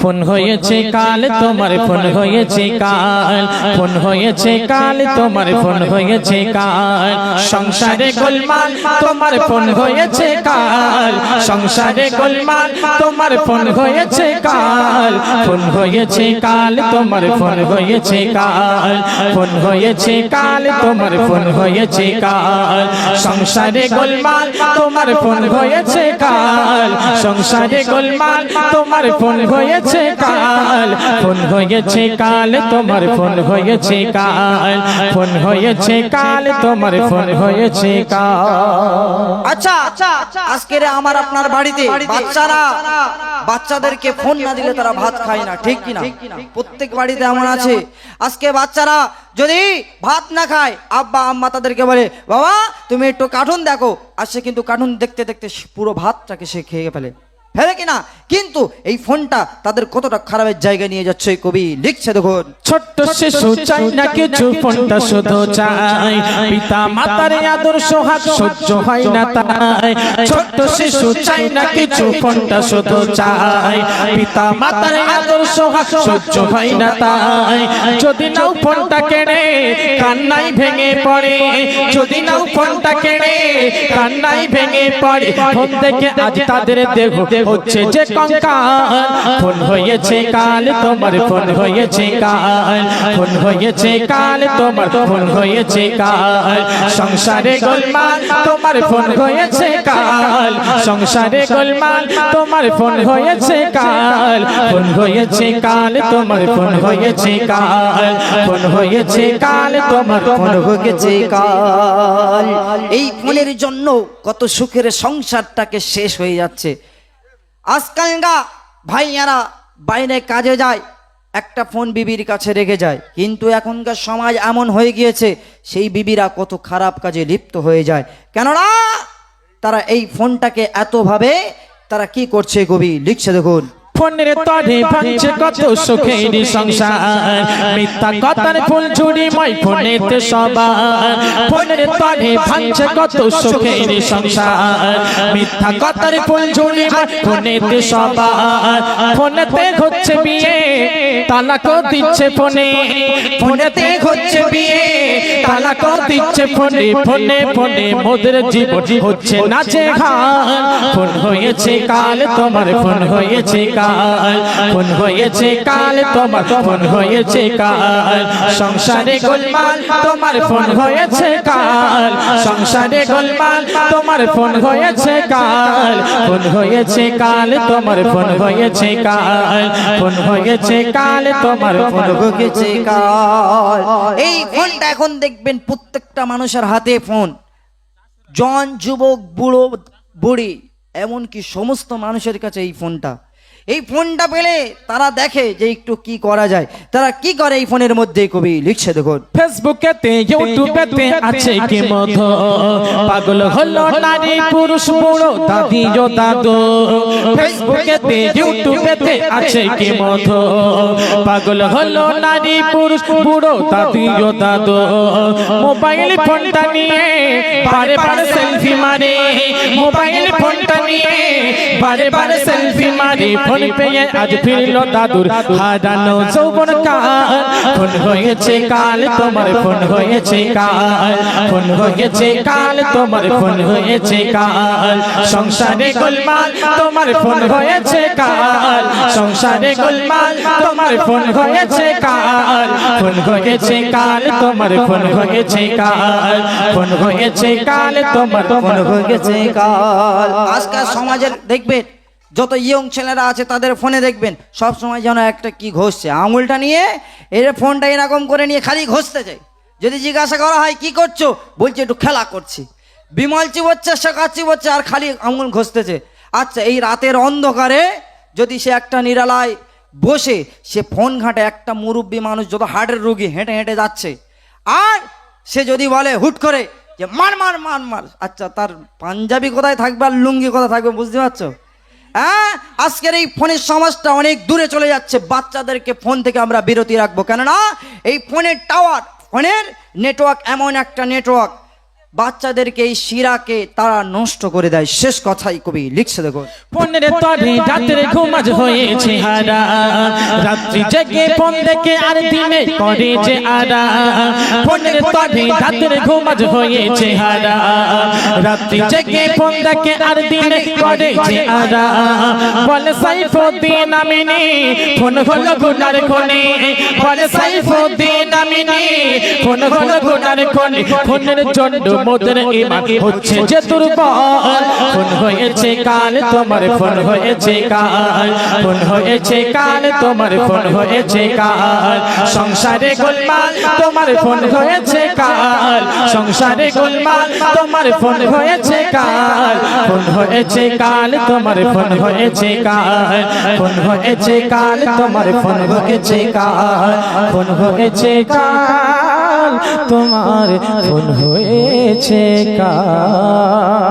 Phone হয়েছে কাল তোমার ফোন হয়েছে কাল ফোন হয়েছে কাল তোমার ফোন হয়েছে কাল সংসারে গোলমাল তোমার ফোন হয়েছে কাল সংসারে গোলমাল তোমার ফোন হয়েছে কাল ফোন হয়েছে কাল তোমার ফোন হয়েছে কাল ফোন হয়েছে কাল তোমার ফোন হয়েছে কাল সংসারে গোলমাল তোমার ফোন হয়েছে কাল সংসারে গোলমাল তোমার ফোন হয়েছে কাল, ফোন হয়েছে কাল, তোমার ফোন হয়েছে কাল, ফোন হয়েছে কাল, তোমার ফোন হয়েছে কাল। আচ্ছা আজকের আমার আপনার বাড়িতে বাচ্চারা, বাচ্চাদেরকে ফোন না দিলে তারা ভাত খায় না, ঠিক কিনা? প্রত্যেক বাড়িতে এমন আছে। আজকে বাচ্চারা যদি ভাত না খায়, আব্বা, আম্মা তাদেরকে বলে, বাবা, তুমি একটু কার্টুন দেখো। আর সে কিন্তু কার্টুন দেখতে দেখতে পুরো ভাতটাকে সে খেয়ে ফেলে। ফেলে কিনা? কিন্তু এই ফোনটা তাদের কতটা খারাপের জায়গায় নিয়ে যাচ্ছে কবি লিখছে দেখুন। ছোট্ট শিশু চাই না কিছু ফোনটা শুধু চাই। পিতা মাতার আদর্শ হাত সহ্য হয় না তাই। ছোট্ট শিশু চাই না কিছু ফোনটা শুধু চাই। পিতা মাতার আদর্শ হাত সহ্য হয় না তাই। যদি নাও ফোনটা কেড়ে কান্নাই ভেঙে পড়ে। যদি নাও ফোনটা কেড়ে কান্নাই ভেঙে পড়ে। ফোন দেখে আজ তাদের দেহ হচ্ছে যে কঙ্কাল ফোন হয়েছে কাল তোমার ফোন হয়েছে কাল ফোন হয়েছে কাল তোমার ফোন হয়েছে কাল সংসারে গোলমাল তোমার ফোন হয়েছে কাল সংসারে গোলমাল তোমার ফোন হয়েছে কাল ফোন হয়েছে কাল তোমার ফোন হয়েছে কাল ফোন হয়েছে কাল তোমার ফোন হয়েছে কাল এই ফোনের জন্য কত সুখের সংসারটাকে শেষ হয়ে যাচ্ছে আজকালগা ভাইয়ারা বাইরে কাজে যায়, একটা ফোন বিবির কাছে রেখে যায়। কিন্তু এখনকার সমাজ এমন হয়ে গিয়েছে, সেই বিবিরা কত খারাপ কাজে লিপ্ত হয়ে যায়। কেননা তারা এই ফোনটাকে এতভাবে তারা কি করছে কবি? লিখছে দেখুন। ফোনের তরে ভাঙছে কত সুখের সংসার। মিথ্যা কথার ফুল ঝুড়ি মাই ফোনেতে সবার। ফোনের তরে ভাঙছে কত সুখের সংসার। মিথ্যা কথার ফুল ঝুড়ি মাই ফোনেতে সবার। ফোনেতে হচ্ছে বিয়ে তালাকও দিচ্ছে ফোনে। ফোনেতে হচ্ছে বিয়ে তালাকও দিচ্ছে ফোনে ফোনে ফোনে মোদের জীবন হচ্ছে নাচে ঘান ফোন হয়েছে কাল তোমার ফোন হয়েছে কাল ফোন হয়েছে কাল তোমার ফোন হয়েছে কাল সংসারে গোলমাল তোমার ফোন হয়েছে কাল সংসারে গোলমাল তোমার ফোন হয়েছে কাল ফোন হয়েছে কাল তোমার ফোন হয়েছে কাল ফোন হয়েছে কাল তোমার ফোন হয়েছে কাল এই ফোনটা এখন দেখবেন প্রত্যেকটা মানুষের হাতে ফোন। জন যুবক বুড়ো বুড়ি এমনকি সমস্ত মানুষের কাছে এই ফোনটা। এই ফোনটা পেলে তারা দেখে যে একটু কি করা যায়। তারা কি করে এই ফোনের মধ্যে কবি লিখছে দেখুন। ফেসবুকেতে ইউটিউবেতে আছে কি মধ? পাগল হলো নারী পুরুষ বুড়ো দাদি ও দাদু। ফেসবুকেতে ইউটিউবেতে আছে কি মধ? পাগল হলো নারী পুরুষ বুড়ো দাদি ও দাদু। মোবাইল ফোনটা নিয়ে বারে বারে সেলফি মারে। মোবাইল ফোনটা নিয়ে বারে বারে সেলফি মারে। পেয়ে আজ ফিরল দাদুর যৌবন কাল ফোন হয়েছে কাল তোমার ফোন হয়েছে কাল ফোন হয়েছে কাল তোমার ফোন হয়েছে কাল সংসারে গোলমাল তোমার ফোন হয়েছে কাল সংসারে গোলমাল তোমার ফোন হয়েছে কাল ফোন হয়েছে কাল তোমার ফোন হয়েছে কাল ফোন হয়েছে কাল তোমার ফোন হয়েছে কাল আজকাল সমাজের দেখবেন যত ইয়ং ছেলেরা আছে তাদের ফোনে দেখবেন, সব সময় যেন একটা কি ঘষছে। আঙুলটা নিয়ে এর ফোনটা এরকম করে নিয়ে খালি ঘষতে চাই যদি জিজ্ঞাসা করা হয়, কি করছ? বলছে, একটু খেলা করছি। বিমল চিবোচ্ছে, শেখা চিবোচ্ছে, আর খালি আঙুল ঘষতেছে। আচ্ছা এই রাতের অন্ধকারে যদি সে একটা নিরালায় বসে, সে ফোন ঘাটে একটা মুরব্বী মানুষ যত হার্টের রুগী হেঁটে হেঁটে যাচ্ছে, আর সে যদি বলে হুট করে যে, মার মার মার মার আচ্ছা তার পাঞ্জাবি কোথায় থাকবে আর লুঙ্গি কোথায় থাকবে বুঝতে পারছ? হ্যাঁ? আজকের এই ফোনের সমাজটা অনেক দূরে চলে যাচ্ছে। বাচ্চাদেরকে ফোন থেকে আমরা বিরতি রাখব। কেননা এই ফোনের টাওয়ার ফোনের নেটওয়ার্ক এমন একটা নেটওয়ার্ক বাচ্চাদেরকে এই শিরাকে তারা নষ্ট করে দেয়। শেষ কথাই কবি লিখছে দেখো। ফোনের তরে রাতের ঘুমাজ হয়েছে হারা। রাত্রি জেগে ফোন দেখে আর দিনে করে যে আরা। ফোনের তরে রাতের ঘুমাজ হয়েছে হারা। রাত্রি জেগে ফোন দেখে আর দিনে করে যে আরা। বলে, সাইফুদ্দিন আমিনি, ফোন হলো গুনার খনি। বলে, সাইফুদ্দিন আমিনি, ফোন হলো গুনার খনি। ফোনের জন্য মোদের ইমান হচ্ছে যে দুর্বল ফোন হয়েছে কাল তোমার ফোন হয়েছে কাল ফোন হয়েছে কাল তোমার ফোন হয়েছে কাল সংসারে গোলমাল তোমার ফোন হয়েছে কাল সংসারে গোলমাল তোমার ফোন হয়েছে কাল ফোন হয়েছে কাল তোমার ফোন হয়েছে কাল ফোন হয়েছে কাল তোমার ফোন হয়েছে কাল ফোন হয়েছে কাল তোমার ফুল হয়েছে কাল।